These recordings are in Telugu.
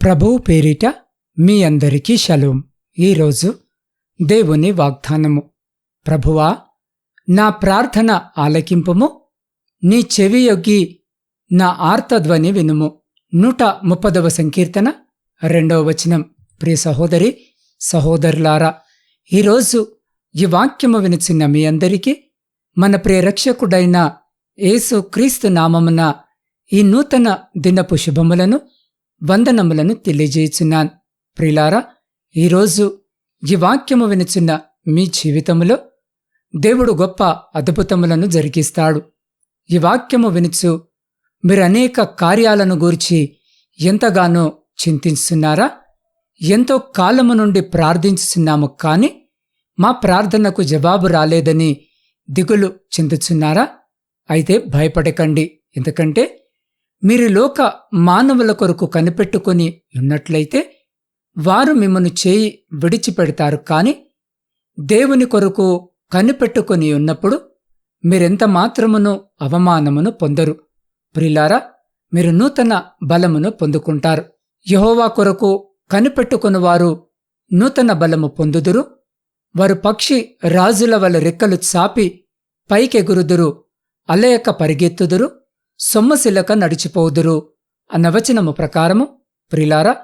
ప్రభువు పేరిట మీ అందరికీ షలోం ఈరోజు దేవుని వాగ్దానము ప్రభువా నా ప్రార్థన ఆలకింపుము నీ చెవి యొగ్గి నా ఆర్తధ్వని వినుము నూట ముప్పదవ సంకీర్తన రెండవ వచనం ప్రియ సహోదరి సహోదరులారా ఈరోజు ఈ వాక్యము వినుచున్న మీ అందరికీ మన ప్రియరక్షకుడైన యేసు క్రీస్తు నామమున ఈ నూతన దినపు శుభములను వందనములను తెలియజేయుచున్నాను. ప్రిలారా ఈరోజు ఈ వాక్యము వినుచున్న మీ జీవితములో దేవుడు గొప్ప అద్భుతములను జరిగిస్తాడు. ఈ వాక్యము వినుచు మీరు అనేక కార్యాలను గూర్చి ఎంతగానో చింతిస్తున్నారా ఎంతో కాలము నుండి ప్రార్థించుచున్నాము కాని మా ప్రార్థనకు జవాబు రాలేదని దిగులు చెందుచున్నారా? అయితే భయపడకండి. ఎందుకంటే మీరు లోక మానవుల కొరకు కనిపెట్టుకొని ఉన్నట్లయితే వారు మిమ్మను చేయి విడిచిపెడతారు కాని దేవుని కొరకు కనిపెట్టుకొని ఉన్నప్పుడు మీరెంత మాత్రమును అవమానమును పొందరు. ప్రిలారా మీరు నూతన బలమును పొందుకుంటారు. యహోవా కొరకు కనిపెట్టుకుని వారు నూతన బలము పొందుదురు. వారు పక్షి రాజుల వల్ల రెక్కలు చాపి పైకెగురుదురు. అలయక పరిగెత్తుదురు. సొమ్మశిలక నడిచిపోదురు అన్న వచనము ప్రకారము ప్రిలారా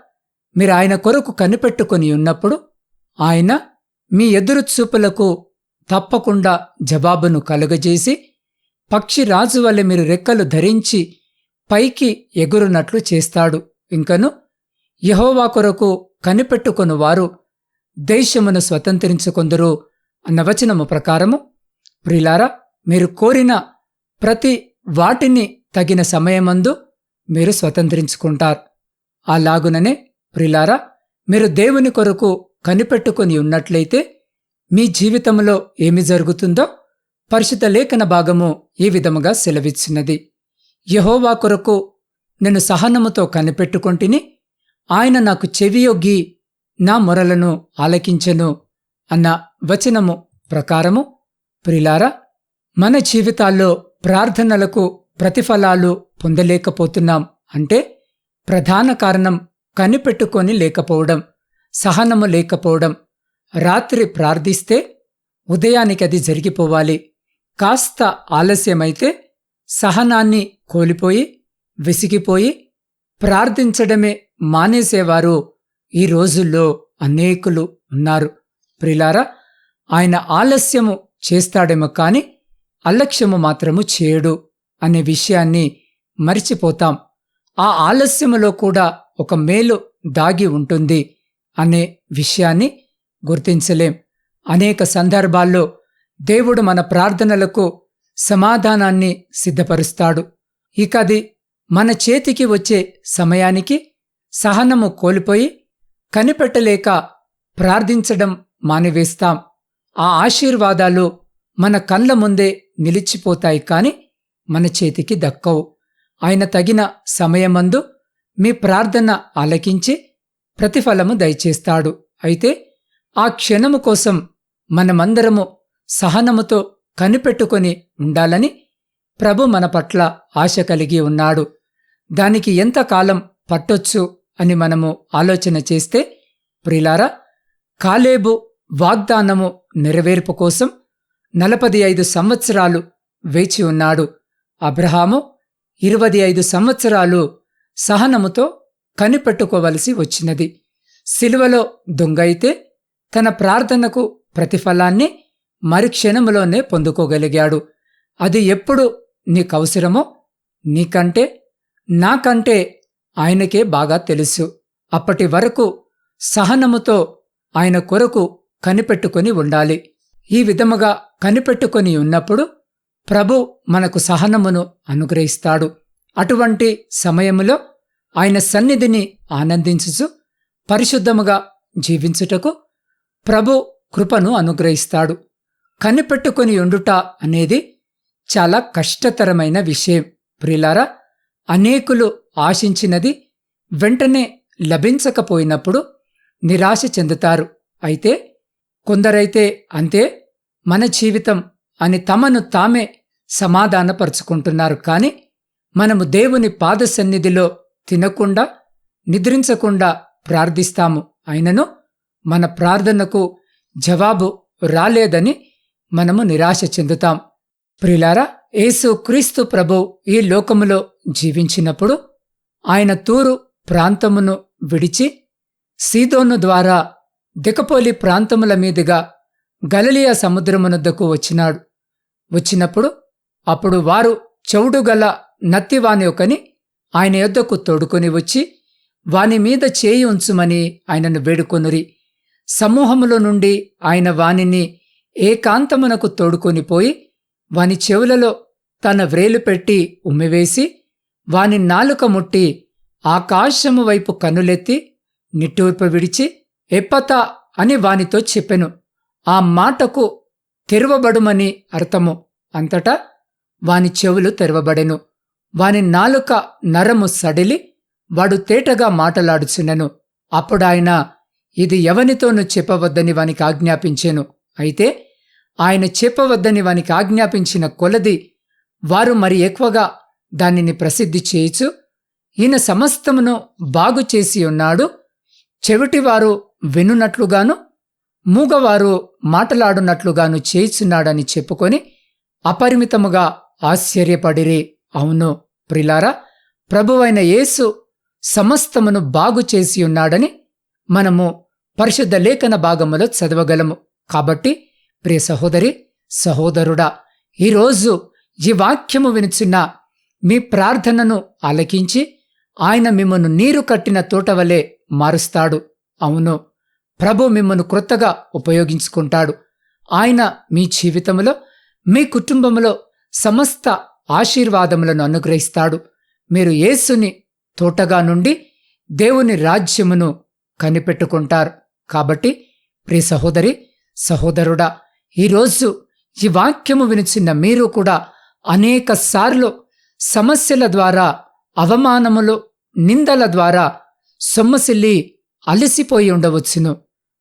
మీరు ఆయన కొరకు కనిపెట్టుకొని ఉన్నప్పుడు ఆయన మీ ఎదురు చూపులకు తప్పకుండా జవాబును కలుగజేసి పక్షి రాజు వల్ల మీరు రెక్కలు ధరించి పైకి ఎగురునట్లు చేస్తాడు. ఇంకను యహోవా కొరకు కనిపెట్టుకొను వారు దేశమును స్వతంత్రించుకొందరు అన్న వచనము ప్రకారము ప్రిలారా మీరు కోరిన ప్రతి వాటిని తగిన సమయమందు మీరు స్వతంత్రించుకుంటారు. అలాగుననే ప్రిలారా మీరు దేవుని కొరకు కనిపెట్టుకొని ఉన్నట్లయితే మీ జీవితంలో ఏమి జరుగుతుందో పరిశుద్ధ లేఖన భాగము ఈ విధముగా సెలవిచ్చినది. యహోవా కొరకు నేను సహనముతో కనిపెట్టుకొంటిని ఆయన నాకు చెవియొగ్గి నా మొరలను ఆలకించెను అన్న వచనము ప్రకారము ప్రిలారా మన జీవితాల్లో ప్రార్థనలకు ప్రతిఫలాలు పొందలేకపోతున్నాం అంటే ప్రధాన కారణం కనిపెట్టుకొని లేకపోవడం సహనము లేకపోవడం. రాత్రి ప్రార్థిస్తే ఉదయానికి అది జరిగిపోవాలి. కాస్త ఆలస్యమైతే సహనాన్ని కోల్పోయి విసిగిపోయి ప్రార్థించడమే మానేసేవారు ఈ రోజుల్లో అనేకులు ఉన్నారు. ప్రిలారా ఆయన ఆలస్యము చేస్తాడేమో కాని అలక్ష్యము మాత్రము చేయడు. అనే విషయాన్ని మరిచిపోతాం. ఆ ఆలస్యములో కూడా ఒక మేలు దాగి ఉంటుంది అనే విషయాన్ని గుర్తించలేం. అనేక సందర్భాల్లో దేవుడు మన ప్రార్థనలకు సమాధానాన్ని సిద్ధపరుస్తాడు. ఇక అది మన చేతికి వచ్చే సమయానికి సహనము కోల్పోయి కనిపెట్టలేక ప్రార్థించడం మానివేస్తాం. ఆ ఆశీర్వాదాలు మన కళ్ళ ముందే నిలిచిపోతాయి కాని మన చేతికి దక్కవు. ఆయన తగిన సమయమందు మీ ప్రార్థన ఆలకించి ప్రతిఫలము దయచేస్తాడు. అయితే ఆ క్షణము కోసం మనమందరము సహనముతో కనిపెట్టుకొని ఉండాలని ప్రభు మన పట్ల ఆశ కలిగి ఉన్నాడు. దానికి ఎంతకాలం పట్టొచ్చు అని మనము ఆలోచన చేస్తే ప్రిలారా కాలేబు వాగ్దానము నెరవేర్పు కోసం నలపది ఐదు సంవత్సరాలు వేచి ఉన్నాడు. అబ్రహాము ఇరవది ఐదు సంవత్సరాలు సహనముతో కనిపెట్టుకోవలసి వచ్చినది. సిలువలో దొంగైతే తన ప్రార్థనకు ప్రతిఫలాన్ని మరుక్షణములోనే పొందుకోగలిగాడు. అది ఎప్పుడు నీకవసరమో నీకంటే నాకంటే ఆయనకే బాగా తెలుసు. అప్పటి వరకు సహనముతో ఆయన కొరకు కనిపెట్టుకొని ఉండాలి. ఈ విధముగా కనిపెట్టుకొని ఉన్నప్పుడు ప్రభు మనకు సహనమును అనుగ్రహిస్తాడు. అటువంటి సమయములో ఆయన సన్నిధిని ఆనందించుచు పరిశుద్ధముగా జీవించుటకు ప్రభు కృపను అనుగ్రహిస్తాడు. కనిపెట్టుకొని ఉండుట అనేది చాలా కష్టతరమైన విషయం. ప్రిలారా అనేకులు ఆశించినది వెంటనే లభించకపోయినప్పుడు నిరాశ చెందుతారు. అయితే కొందరైతే అంతే మన జీవితం అని తమను తామే సమాధానపరుచుకుంటున్నారు కాని మనము దేవుని పాద సన్నిధిలో తినకుండా నిద్రించకుండా ప్రార్థిస్తాము. అయినను మన ప్రార్థనకు జవాబు రాలేదని మనము నిరాశ చెందుతాం. ప్రిలారా యేసు క్రీస్తు ప్రభు ఈ లోకములో జీవించినప్పుడు ఆయన తూరు ప్రాంతమును విడిచి సీదోను ద్వారా దికపోలి ప్రాంతముల మీదుగా గలలియా సముద్రమునద్దకు వచ్చినాడు. వచ్చినప్పుడు అప్పుడు వారు చెవుడు గల నత్తివాని ఒకని ఆయన యొద్దకు తోడుకొని వచ్చి వాని మీద చేయి ఉంచుమని ఆయనను వేడుకొనురి. సమూహములో నుండి ఆయన వానిని ఏకాంతమునకు తోడుకొని పోయి వాని చెవులలో తన వ్రేలు పెట్టి ఉమ్మివేసి వాని నాలుక ముట్టి ఆకాశము వైపు కన్నులెత్తి నిట్టూర్పు విడిచి ఎప్పతా? అని వానితో చెప్పెను. ఆ మాటకు తెరవబడుమని అర్థము. అంతటా వాని చెవులు తెరవబడెను. వాని నాలుక నరము సడిలి వాడు తేటగా మాటలాడుచున్నను. అప్పుడాయన ఇది ఎవనితోనూ చెప్పవద్దని వానికి ఆజ్ఞాపించెను. అయితే ఆయన చెప్పవద్దని వానికి ఆజ్ఞాపించిన కొలది వారు మరి ఎక్కువగా దానిని ప్రసిద్ధి చేయుచు ఈయన సమస్తమును బాగు చేసి ఉన్నాడు. చెవిటివారు వినునట్లుగాను మూగవారు మాటలాడునట్లుగాను చేయిచున్నాడని చెప్పుకొని అపరిమితముగా ఆశ్చర్యపడిరి. అవును ప్రిలారా ప్రభువైన యేసు సమస్తమును బాగు చేసి ఉన్నాడని మనము పరిశుద్ధ లేఖన భాగములో చదవగలము. కాబట్టి ప్రియ సహోదరి సహోదరుడా ఈరోజు ఈ వాక్యము వినిచున్న మీ ప్రార్థనను ఆలకించి ఆయన మిమ్మను నీరు కట్టిన తోటవలే మారుస్తాడు. అవును ప్రభు మిమ్మను క్రొత్తగా ఉపయోగించుకుంటాడు. ఆయన మీ జీవితంలో మీ కుటుంబంలో సమస్త ఆశీర్వాదములను అనుగ్రహిస్తాడు. మీరు యేసుని తోటగా నుండి దేవుని రాజ్యమును కనిపెట్టుకుంటారు. కాబట్టి ప్రియ సహోదరి సహోదరుడా ఈరోజు ఈ వాక్యము వినిచిన మీరు కూడా అనేక సార్లు సమస్యల ద్వారా అవమానములు నిందల ద్వారా సొమ్మసిల్లి అలసిపోయి ఉండవచ్చును.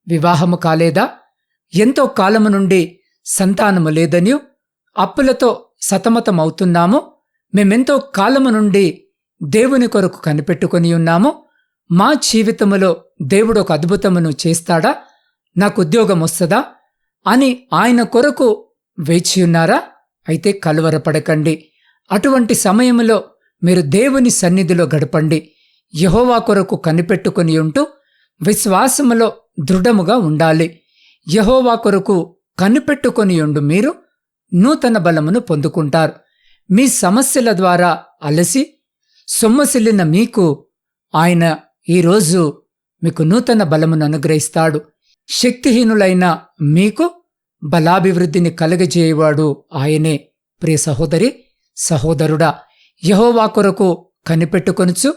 వివాహము కాలేదా? ఎంతో కాలము నుండి సంతానము లేదనియు అప్పులతో సతమతమవుతున్నాము మేమెంతో కాలము నుండి దేవుని కొరకు కనిపెట్టుకొని ఉన్నాము మా జీవితములో దేవుడు ఒక అద్భుతమును చేస్తాడా? నాకు ఉద్యోగం వస్తుందా? అని ఆయన కొరకు వేచి ఉన్నారా? అయితే కలువరపడకండి. అటువంటి సమయంలో మీరు దేవుని సన్నిధిలో గడపండి. యహోవా కొరకు కనిపెట్టుకుని ఉంటూ విశ్వాసములో దృఢముగా ఉండాలి. యహోవా కొరకు కనిపెట్టుకొని ఉండు మీరు నూతన బలమును పొందుకుంటారు. మీ సమస్యల ద్వారా అలసి సొమ్మసిల్లిన మీకు ఆయన ఈరోజు మీకు నూతన బలమును అనుగ్రహిస్తాడు. శక్తిహీనులైన మీకు బలాభివృద్ధిని కలగజేయవాడు ఆయనే. ప్రియ సహోదరి సహోదరుడా యహోవా కొరకు కనిపెట్టుకొనుచు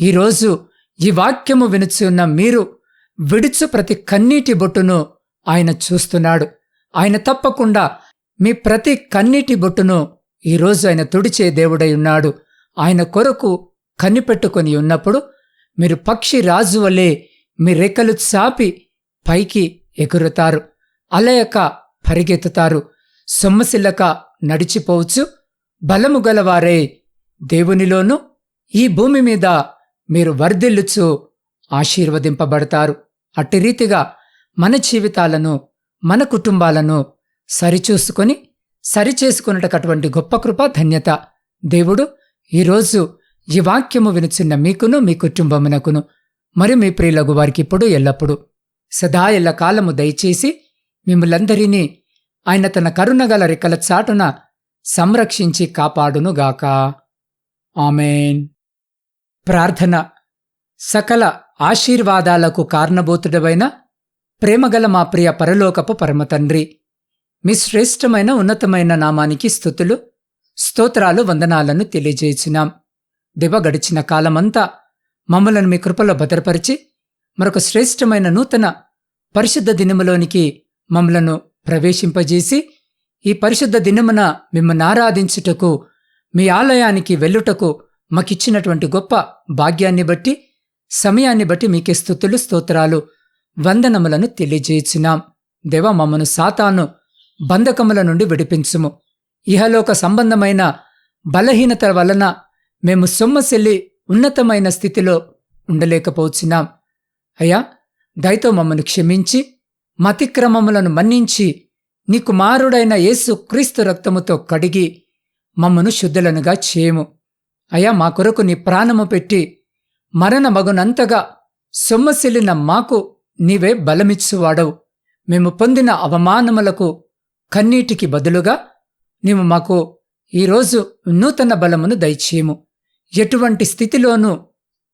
ఈరోజు ఈ వాక్యము వినుచున్న మీరు విడుచు ప్రతి కన్నీటి బొట్టును ఆయన చూస్తున్నాడు. ఆయన తప్పకుండా మీ ప్రతి కన్నీటి బొట్టును ఈరోజు ఆయన తుడిచే దేవుడై ఉన్నాడు. ఆయన కొరకు కనిపెట్టుకొని ఉన్నప్పుడు మీరు పక్షి రాజు వలె మీ రెక్కలు చాపి పైకి ఎగురుతారు. అలయక పరిగెత్తుతారు. సొమ్మసిల్లక నడిచిపోవచ్చు. బలము గలవారే దేవునిలోనూ. ఈ భూమి మీద మీరు వర్ధిల్లుచు ఆశీర్వదింపబడతారు. అట్టి రీతిగా మన జీవితాలను మన కుటుంబాలను సరిచూసుకొని సరిచేసుకున్నటటువంటి గొప్ప కృప ధన్యత. దేవుడు ఈరోజు ఈ వాక్యము వినుచున్న మీకును మీ కుటుంబమునకును మరి మీ ప్రియులగు వారికి ఇప్పుడు ఎల్లప్పుడు సదా ఎల్ల కాలము దయచేసి మిమ్మలందరినీ ఆయన తన కరుణగల రెక్కల చాటున సంరక్షించి కాపాడునుగాక. ఆమెన్. ప్రార్థన సకల ఆశీర్వాదాలకు కారణభూతుడవైన ప్రేమగల మా ప్రియ పరలోకపు పరమతండ్రి. మీ శ్రేష్టమైన ఉన్నతమైన నామానికి స్థుతులు స్తోత్రాలు వందనాలను తెలియజేసినాం దివ గడిచిన కాలమంతా మమ్మలను మీ కృపలో భద్రపరిచి మరొక శ్రేష్టమైన నూతన పరిశుద్ధ దినములోనికి మమ్మలను ప్రవేశింపజేసి ఈ పరిశుద్ధ దినమున మిమ్మల్ని ఆరాధించుటకు మీ ఆలయానికి వెళ్ళుటకు మాకిచ్చినటువంటి గొప్ప భాగ్యాన్ని బట్టి సమయాన్ని బట్టి మీకే స్థుతులు స్తోత్రాలు వందనములను తెలియజేయుచున్నాం. దేవ మమ్మను సాతాను బంధకముల నుండి విడిపించుము. ఇహలోక సంబంధమైన బలహీనత వలన మేము సొమ్మసెల్లి ఉన్నతమైన స్థితిలో ఉండలేకపోచున్నాం. అయ్యా దయతో మమ్మను క్షమించి మతిక్రమములను మన్నించి నీ కుమారుడైన యేసు క్రీస్తు రక్తముతో కడిగి మమ్మను శుద్ధులనుగా చేయము. అయ్యా మా కొరకు నీ ప్రాణము పెట్టి మరణ మగునంతగా సొమ్మసిల్లిన మాకు నీవే బలమిచ్చువాడవు. మేము పొందిన అవమానములకు కన్నీటికి బదులుగా నీవు మాకు ఈరోజు నూతన బలమును దయచేయము. ఎటువంటి స్థితిలోనూ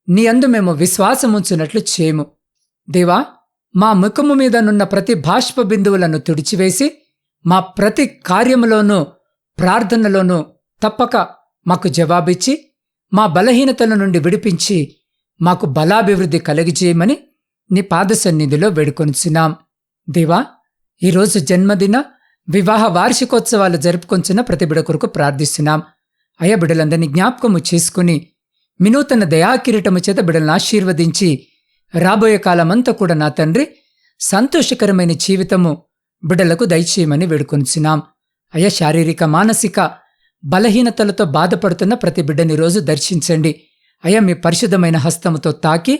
నీ అందు మేము విశ్వాసముంచున్నట్లు చేయము. దేవా మా ముఖము మీదనున్న ప్రతి బాష్ప బిందువులను తుడిచివేసి మా ప్రతి కార్యములోనూ ప్రార్థనలోనూ తప్పక మాకు జవాబిచ్చి మా బలహీనతల నుండి విడిపించి మాకు బలాభివృద్ధి కలిగజేయమని నీ పాద సన్నిధిలో వేడుకొనిచున్నాం. దేవా ఈరోజు జన్మదిన వివాహ వార్షికోత్సవాలు జరుపుకొంచిన ప్రతి బిడ కొరకు ప్రార్థిస్తున్నాం. అయ్యా బిడలందరినీ జ్ఞాపకము చేసుకుని వినూతన దయాకిరీటము చేత బిడలను ఆశీర్వదించి రాబోయే కాలమంతా కూడా నా తండ్రి సంతోషకరమైన జీవితము బిడలకు దయచేయమని వేడుకొనిచున్నాం అయ్యా శారీరక మానసిక బలహీనతలతో బాధపడుతున్న ప్రతి బిడ్డని రోజు దర్శించండి. అయ్యా మీ పరిశుద్ధమైన హస్తముతో తాకి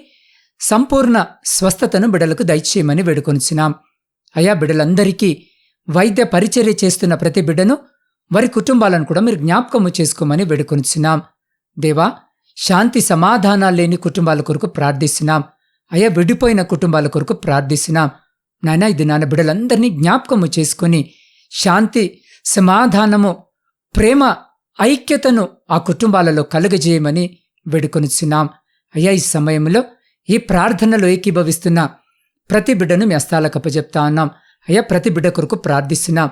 సంపూర్ణ స్వస్థతను బిడలకు దయచేయమని వేడుకొనిచ్చినాం అయా బిడలందరికీ వైద్య పరిచర్య చేస్తున్న ప్రతి బిడ్డను వారి కుటుంబాలను కూడా మీరు జ్ఞాపకము చేసుకోమని వేడుకొనిచ్చినాం దేవా శాంతి సమాధానాలు లేని కుటుంబాల కొరకు ప్రార్థిస్తున్నాం. అయ్యా విడిపోయిన కుటుంబాల కొరకు ప్రార్థిస్తున్నాం. నాయన ఇది నాన్న బిడ్డలందరినీ జ్ఞాపకము చేసుకుని శాంతి సమాధానము ప్రేమ ఐక్యతను ఆ కుటుంబాలలో కలుగజేయమని వేడుకొనిచున్నాం. అయ్యా ఈ సమయంలో ఈ ప్రార్థనలో ఏకీభవిస్తున్న ప్రతి బిడ్డను మీ అస్తాలకు ఉన్నాం. అయ్యా ప్రతి బిడ్డ కొరకు ప్రార్థిస్తున్నాం.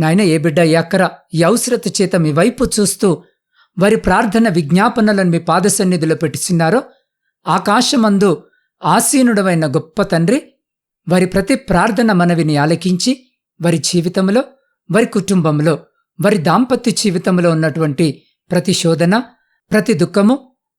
నాయన ఏ బిడ్డ ఎక్కర ఈ అవసరత చేత మీ వైపు చూస్తూ వారి ప్రార్థన విజ్ఞాపనలను మీ పాద సన్నిధిలో పెట్టిస్తున్నారో ఆకాశమందు ఆసీనుడమైన గొప్ప తండ్రి వారి ప్రతి ప్రార్థన మనవిని ఆలకించి వారి జీవితంలో వారి కుటుంబంలో వారి దాంపత్య జీవితంలో ఉన్నటువంటి ప్రతి శోధన ప్రతి దుఃఖము